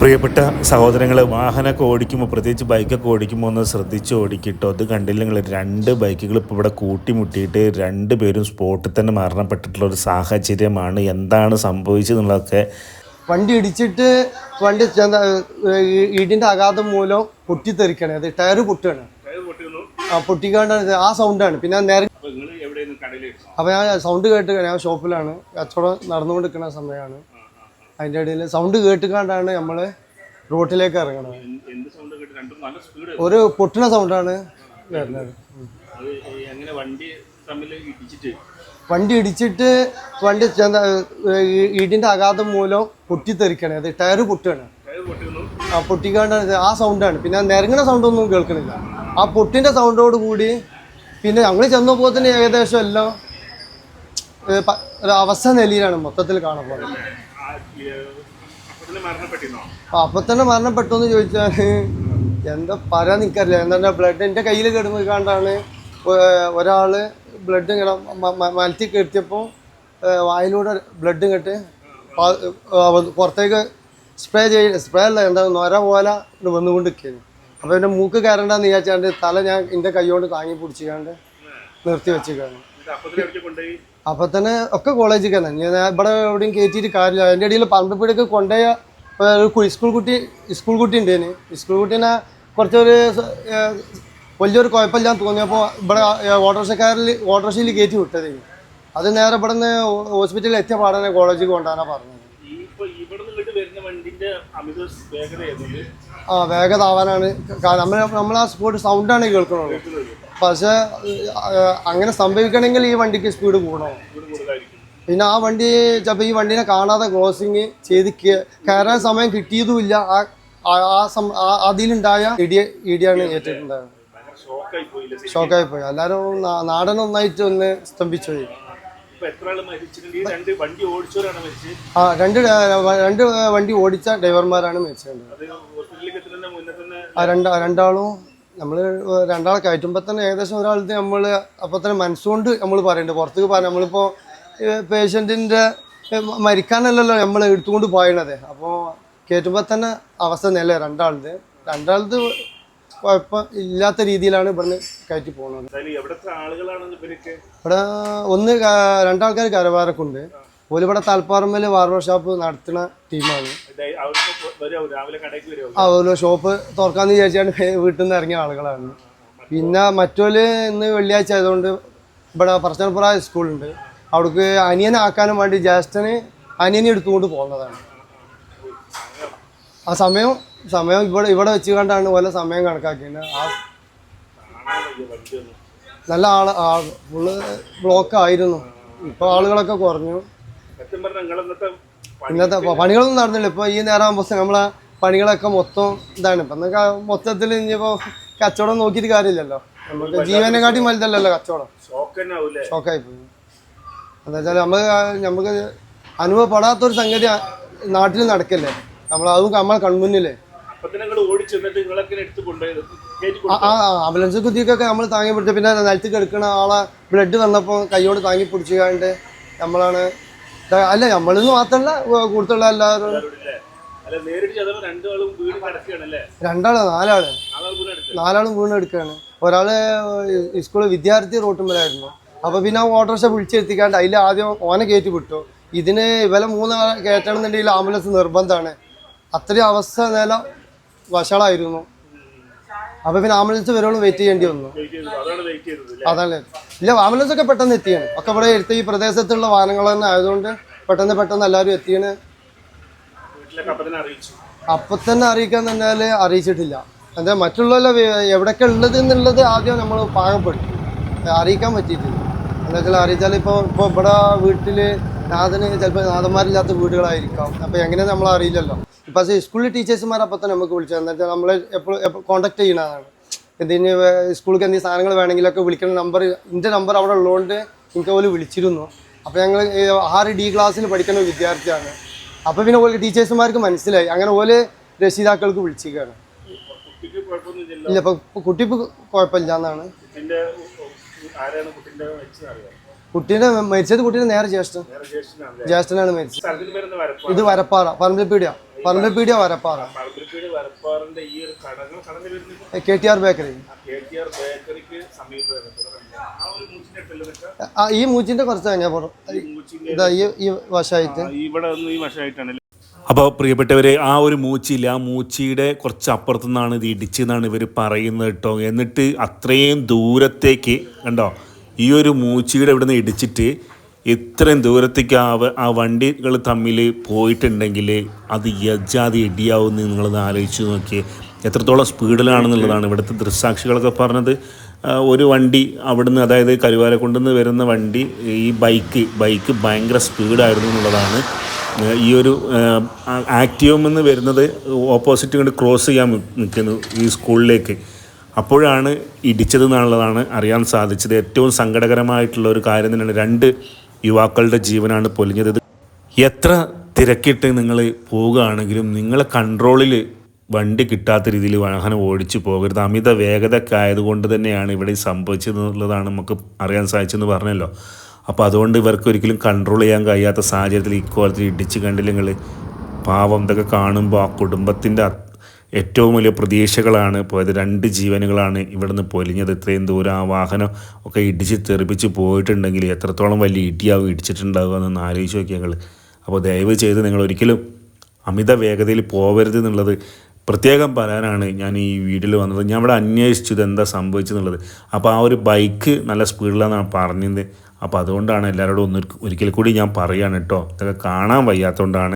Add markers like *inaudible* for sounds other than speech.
പ്രിയപ്പെട്ട സഹോദരങ്ങൾ വാഹനമൊക്കെ ഓടിക്കുമ്പോൾ പ്രത്യേകിച്ച് ബൈക്കൊക്കെ ഓടിക്കുമ്പോൾ ഒന്ന് ശ്രദ്ധിച്ച് ഓടിക്കിട്ടോ. അത് കണ്ടില്ലെങ്കിൽ നിങ്ങൾ രണ്ട് ബൈക്കുകൾ ഇപ്പോൾ ഇവിടെ കൂട്ടിമുട്ടിയിട്ട് രണ്ട് പേരും സ്പോട്ടിൽ തന്നെ മരണപ്പെട്ടിട്ടുള്ള ഒരു സാഹചര്യമാണ്. എന്താണ് സംഭവിച്ചതെന്നുള്ളതൊക്കെ വണ്ടി ഇടിച്ചിട്ട് വണ്ടി ഇടിന്റെ ഈ- ഇടിന്റെ ആഘാതം മൂലം പൊട്ടിത്തെറിക്കണേ. അത് ടയർ പൊട്ടുകയാണ്. ആ പൊട്ടിക്കാണ്ട് ആ സൗണ്ടാണ് പിന്നെ നേരെ അപ്പോൾ ഞാൻ സൗണ്ട് കേട്ട് ഞാൻ ഷോപ്പിലാണ് കച്ചവടം നടന്നുകൊണ്ടിരിക്കുന്ന സമയമാണ്. അതിന്റെ ഇടയിൽ സൗണ്ട് കേട്ടുകൊണ്ടാണ് നമ്മൾ റോട്ടിലേക്ക് ഇറങ്ങണത്. ഒരു പൊട്ടുന്ന സൗണ്ടാണ് വരുന്നത്. വണ്ടി ഇടിച്ചിട്ട്. വണ്ടി ഇടിന്റെ ആഘാതം മൂലം പൊട്ടിത്തെറിക്കണേ. അത് ടയർ പൊട്ടുകയാണ്. ആ പൊട്ടിക്കാണ്ട് ആ സൗണ്ടാണ് പിന്നെ നിരങ്ങണ സൗണ്ടൊന്നും കേൾക്കണില്ല. ആ പൊട്ടിന്റെ സൗണ്ടോട് കൂടി പിന്നെ ഞങ്ങൾ ചെന്നപ്പോൾ തന്നെ ഏകദേശം എല്ലാം ഒരു അവസ്ഥ നിലയിലാണ് മൊത്തത്തിൽ കാണപ്പെടുന്നത് അപ്പൊ തന്നെ മരണപ്പെട്ടു എന്ന് ചോദിച്ചാൽ എന്താ പറയാൻ നിൽക്കാറില്ല എന്താ ബ്ലഡ് എന്റെ കയ്യിൽ കിടന്ന് കണ്ടാണ് ഒരാൾ ബ്ലഡ് ഇങ്ങനെ മലത്തി കെട്ടിയപ്പോൾ വായിലൂടെ ബ്ലഡ് കെട്ട് പുറത്തേക്ക് സ്പ്രേ ചെയ്യ സ്പ്രേ അല്ല എന്താ നൊര പോലെ വന്നുകൊണ്ട് നിൽക്കുന്നു അപ്പോൾ എന്റെ മൂക്ക് കയറണ്ടെന്ന് വിചാരിച്ചാണ്ട് തല ഞാൻ എന്റെ കൈകൊണ്ട് താങ്ങി പിടിച്ചിക്കാണ്ട് നിർത്തി വെച്ചിക്കാണ്. അപ്പൊ തന്നെ ഒക്കെ കോളേജിൽ തന്നെ ഞാൻ ഇവിടെ എവിടെയും കയറ്റിയിട്ട് കാര്യമില്ല. അതിന്റെ ഇടയിൽ പറമ്പിപ്പടിക്ക് കൊണ്ടുപോയ ഒരു സ്കൂൾ കുട്ടി സ്കൂൾ കുട്ടി ഉണ്ടേന്. സ്കൂൾ കുട്ടീനെ കുറച്ചൊരു വലിയൊരു കുഴപ്പമില്ലാന്ന് തോന്നിയപ്പോൾ ഇവിടെ ഓട്ടോറിക്ഷക്കാരിൽ ഓട്ടോറിക്ഷയിൽ കയറ്റി വിട്ടത് അത് നേരെ ഇവിടെ നിന്ന് ഹോസ്പിറ്റലിൽ എത്തിയ പാടനെ കോളേജിൽ കൊണ്ടുപോകാനാണ് പറഞ്ഞത്. ആ വേഗത ആവാനാണ്. നമ്മൾ നമ്മൾ ആ സ്പോട്ട് സൗണ്ടാണ് കേൾക്കുന്നത് പക്ഷെ അങ്ങനെ സംഭവിക്കണമെങ്കിൽ ഈ വണ്ടിക്ക് സ്പീഡ് കൂടണം. പിന്നെ ആ വണ്ടി ചിലപ്പോൾ ഈ വണ്ടിനെ കാണാതെ ക്രോസിങ് ചെയ്ത് കയറാൻ സമയം കിട്ടിയതുമില്ല. ആ ആ- സം അതിലുണ്ടായ ഇടിയ ഇടിയാണ് ഏറ്റിട്ടുണ്ടായത്. ഷോക്കായി പോയി എല്ലാവരും നാടൻ ഒന്നായിട്ട് ഒന്ന് സ്തംഭിച്ചു പോയി ആ രണ്ട് രണ്ട് വണ്ടി ഓടിച്ച ഡ്രൈവർമാരാണ് മരിച്ചത്. ആ രണ്ട് രണ്ടാളും നമ്മൾ രണ്ടാളെ കയറ്റുമ്പോൾ തന്നെ ഏകദേശം ഒരാൾക്ക് നമ്മൾ അപ്പോൾ തന്നെ മനസ്സുകൊണ്ട് നമ്മൾ പറയുന്നുണ്ട് പുറത്തേക്ക് പറയാം നമ്മളിപ്പോൾ പേഷ്യന്റിന്റെ മരിക്കാനല്ലല്ലോ നമ്മൾ എടുത്തുകൊണ്ട് പോയണത്. അപ്പോൾ കയറ്റുമ്പോൾ തന്നെ അവസ്ഥ നില രണ്ടാളത് രണ്ടാളത് കുഴപ്പം ഇല്ലാത്ത രീതിയിലാണ് ഇവിടുന്ന് കയറ്റി പോകുന്നത് ഇവിടെ ഒന്ന് രണ്ടാൾക്കാർ കരവാരക്കുണ്ട്. ഓൽ ഇവിടെ തൽപ്പാറമ്മൽ ബാർബർ ഷോപ്പ് നടത്തുന്ന ടീമാണ്. ആ ഷോപ്പ് തുറക്കാന്ന് വിചാരിച്ചാണ് *laughs* വീട്ടിൽ നിന്ന് ഇറങ്ങിയ ആളുകളാണ്. പിന്നെ മറ്റോൽ ഇന്ന് വെള്ളിയാഴ്ച ആയതുകൊണ്ട് ഇവിടെ പ്രശ്നപ്പുറ സ്കൂളുണ്ട് അവിടേക്ക് അനിയനെ ആക്കാനും വേണ്ടി ജ്യേഷ്ഠന് അനിയനെ എടുത്തുകൊണ്ട് പോകുന്നതാണ്. ആ സമയം സമയം ഇവിടെ ഇവിടെ വെച്ച് കണ്ടാണ് ഓല സമയം കണക്കാക്കിയത്. ആ നല്ല ആൾ ആ ഫുള്ള് ബ്ലോക്ക് ആയിരുന്നു. ഇപ്പോൾ ആളുകളൊക്കെ കുറഞ്ഞു. സത്യം പറഞ്ഞാൽ നിങ്ങൾ ഇന്നത്തെ ഇന്നത്തെ പണികളൊന്നും നടന്നില്ല. ഇപ്പൊ ഈ നേരം ആകുമ്പോൾ നമ്മളെ പണികളൊക്കെ മൊത്തം ഇതാണ്. ഇപ്പൊ എന്നൊക്കെ മൊത്തത്തിൽ ഇനിയിപ്പോ കച്ചവടം നോക്കിയിട്ട് കാര്യമില്ലല്ലോ. നമുക്ക് ജീവനെക്കാട്ടി വലുതല്ലല്ലോ കച്ചവടം. ഷോക്കായി പോയി എന്താ വെച്ചാൽ നമ്മൾ നമുക്ക് അനുഭവപ്പെടാത്തൊരു സംഗതി നാട്ടിൽ നടക്കല്ലേ? നമ്മൾ അതും നമ്മൾ കൺമുന്നില്ലേ ആംബുലൻസ് കുത്തിയൊക്കെ നമ്മൾ താങ്ങി പിടിച്ചു. പിന്നെ നിലത്ത് കിടക്കുന്ന ആളെ ബ്ലഡ് വന്നപ്പോൾ കൈയോട് താങ്ങി പിടിച്ചുകൊണ്ട് നമ്മളാണ് അല്ല നമ്മളിന്ന് മാത്രമല്ല കൂടുതലുള്ള എല്ലാവരും. രണ്ടാളും നാലാൾ. നാലാളും വീണെടുക്കാണ് ഒരാൾ സ്കൂൾ വിദ്യാർത്ഥി റോട്ടുമ്പോഴായിരുന്നു അപ്പൊ പിന്നെ ഓട്ടോറിക്ഷ വിളിച്ചെത്തിക്കാണ്ട് അതിൽ ആദ്യം ഓനെ കയറ്റി വിട്ടു. ഇതിന് ഇവലെ മൂന്നാളെ കയറ്റണമെന്നുണ്ടെങ്കിൽ ആംബുലൻസ് നിർബന്ധമാണ് അത്രയും അവസ്ഥ നില വഷളായിരുന്നു. അപ്പൊ പിന്നെ ആംബുലൻസ് വരുവോളം വെയിറ്റ് ചെയ്യേണ്ടി വന്നു. അതാണ്. ഇല്ല ആംബുലൻസ് ഒക്കെ പെട്ടെന്ന് എത്തിയാണ്. ഒക്കെ ഇവിടെ എടുത്ത് ഈ പ്രദേശത്തുള്ള വാഹനങ്ങൾ തന്നെ ആയതുകൊണ്ട് പെട്ടെന്ന് പെട്ടെന്ന് എല്ലാവരും എത്തിയാണ്. അപ്പൊ തന്നെ അറിയിക്കാൻ തന്നെ അറിയിച്ചിട്ടില്ല. എന്താ മറ്റുള്ള എവിടെയൊക്കെ ഉള്ളത് എന്നുള്ളത് ആദ്യം നമ്മൾ പാകപ്പെട്ടു അറിയിക്കാൻ പറ്റിയിട്ടില്ല. എന്താ വെച്ചാൽ അറിയിച്ചാൽ ഇപ്പോൾ ഇപ്പോൾ ഇവിടെ വീട്ടിൽ നാഥന് ചിലപ്പോൾ നാഥന്മാരില്ലാത്ത വീടുകളായിരിക്കാം. അപ്പോൾ എങ്ങനെയാണെന്ന് നമ്മൾ അറിയില്ലല്ലോ. സ്കൂളിൽ ടീച്ചേഴ്സുമാർ അപ്പം തന്നെ നമുക്ക് വിളിച്ചത്. എന്താ വെച്ചാൽ നമ്മൾ എപ്പോഴും എപ്പോൾ കോൺടാക്ട് ചെയ്യുന്നതാണ് ഇതിന് സ്കൂളിൽ എന്തെങ്കിലും സാധനങ്ങൾ വേണമെങ്കിലൊക്കെ വിളിക്കുന്ന നമ്പർ എന്റെ നമ്പർ അവിടെ ഉള്ളതുകൊണ്ട് എനിക്ക് പോലും വിളിച്ചിരുന്നു. അപ്പോൾ ഞങ്ങൾ ആറ് ഡി ക്ലാസ്സിൽ പഠിക്കുന്ന ഒരു വിദ്യാർത്ഥിയാണ്. അപ്പോൾ പിന്നെ പോലെ ടീച്ചേഴ്സുമാർക്ക് മനസ്സിലായി. അങ്ങനെ ഓൽ രക്ഷിതാക്കൾക്ക് വിളിച്ചിരിക്കുകയാണ്. ഇല്ല ഇപ്പൊ കുട്ടിപ്പ് കുഴപ്പമില്ല എന്നാണ്. കുട്ടീനെ മരിച്ചത് കുട്ടീനെ നേരെ ജ്യേഷ്ഠൻ. ജ്യേഷ്ഠനാണ് മരിച്ചത്. ഇത് വരപ്പാറ പറമ്പിൽപ്പീടിയ പറമ്പപ്പീടിയ വരപ്പാറ. പറമ്പിൽപ്പീട് വരപ്പാറിന്റെ ഈ ഒരു കടകൾ കടന്നു വരുന്നത് K T R bakery. K T R ബേക്കറിക്ക് സമീപം ആ ഈ മൂച്ചിന്റെ കുറച്ച് കഴിഞ്ഞാൽ പോകും ഇതാ ഈ ഈ വശമായിട്ട് ഇവിടെ ഈ വശമായിട്ടാണ് അപ്പോൾ പ്രിയപ്പെട്ടവരെ ആ ഒരു മൂച്ചിയില്ല ആ മൂച്ചിയുടെ കുറച്ച് അപ്പുറത്തു നിന്നാണ് ഇത് ഇടിച്ചെന്നാണ് ഇവർ പറയുന്നത് കേട്ടോ. എന്നിട്ട് അത്രയും ദൂരത്തേക്ക് കണ്ടോ ഈ ഒരു മൂച്ചിയുടെ ഇവിടെ നിന്ന് ഇടിച്ചിട്ട് ഇത്രയും ദൂരത്തേക്ക് ആ ആ വണ്ടികൾ തമ്മിൽ പോയിട്ടുണ്ടെങ്കിൽ അത് യജാതി ഇടിയാവുമെന്ന് നിങ്ങളത് ആലോചിച്ച് നോക്കിയേ. എത്രത്തോളം സ്പീഡിലാണെന്നുള്ളതാണ് ഇവിടുത്തെ ദൃക്സാക്ഷികളൊക്കെ പറഞ്ഞത്. ഒരു വണ്ടി അവിടുന്ന് അതായത് കരുവാരക്കുണ്ടെന്ന് വരുന്ന വണ്ടി ഈ ബൈക്ക് ബൈക്ക് ഭയങ്കര സ്പീഡായിരുന്നു എന്നുള്ളതാണ്. ഈ ഒരു ആക്റ്റീവം എന്ന് വരുന്നത് ഓപ്പോസിറ്റ് കൊണ്ട് ക്രോസ് ചെയ്യാൻ നിൽക്കുന്നു ഈ സ്കൂളിലേക്ക്. അപ്പോഴാണ് ഇടിച്ചത് എന്നുള്ളതാണ് അറിയാൻ സാധിച്ചത്. ഏറ്റവും സങ്കടകരമായിട്ടുള്ള ഒരു കാര്യം തന്നെയാണ് രണ്ട് യുവാക്കളുടെ ജീവനാണ് പൊലിഞ്ഞത്. എത്ര തിരക്കിട്ട് നിങ്ങൾ പോവുകയാണെങ്കിലും നിങ്ങളെ കൺട്രോളിൽ വണ്ടി കിട്ടാത്ത രീതിയിൽ വാഹനം ഓടിച്ചു പോകരുത്. അമിത വേഗതയൊക്കെ ആയതുകൊണ്ട് തന്നെയാണ് ഇവിടെ സംഭവിച്ചതെന്നുള്ളതാണ് നമുക്ക് അറിയാൻ സാധിച്ചെന്ന് പറഞ്ഞല്ലോ. അപ്പോൾ അതുകൊണ്ട് ഇവർക്ക് ഒരിക്കലും കൺട്രോൾ ചെയ്യാൻ കഴിയാത്ത സാഹചര്യത്തിൽ ഇക്കോലത്തിൽ ഇടിച്ച് കണ്ടില്ലെങ്കിൽ പാവം ഇതൊക്കെ കാണുമ്പോൾ ആ കുടുംബത്തിന്റെ ഏറ്റവും വലിയ പ്രതീക്ഷകളാണ് പോയത്. രണ്ട് ജീവനുകളാണ് ഇവിടുന്ന് പൊലിഞ്ഞത്. ഇത്രയും ദൂരം ആ വാഹനം ഒക്കെ ഇടിച്ച് തെറിപ്പിച്ച് പോയിട്ടുണ്ടെങ്കിൽ എത്രത്തോളം വലിയ ഇടിയാവും ഇടിച്ചിട്ടുണ്ടാവുക എന്നൊന്ന് ആലോചിച്ച് നോക്കി ഞങ്ങൾ അപ്പോൾ ദയവ് ചെയ്ത് നിങ്ങൾ ഒരിക്കലും അമിത വേഗതയിൽ പോകരുത് എന്നുള്ളത് പ്രത്യേകം പറയാനാണ് ഞാൻ ഈ വീട്ടിൽ വന്നത്. ഞാൻ ഇവിടെ അന്വേഷിച്ചു ഇത് എന്താ സംഭവിച്ചെന്നുള്ളത് അപ്പോൾ ആ ഒരു ബൈക്ക് നല്ല സ്പീഡിലാണെന്നാണ് പറഞ്ഞത് അപ്പോൾ അതുകൊണ്ടാണ് എല്ലാവരോടും ഒന്ന് ഒരിക്കൽ കൂടി ഞാൻ പറയുകയാണ് കേട്ടോ. ഇതൊക്കെ കാണാൻ വയ്യാത്തതുകൊണ്ടാണ്.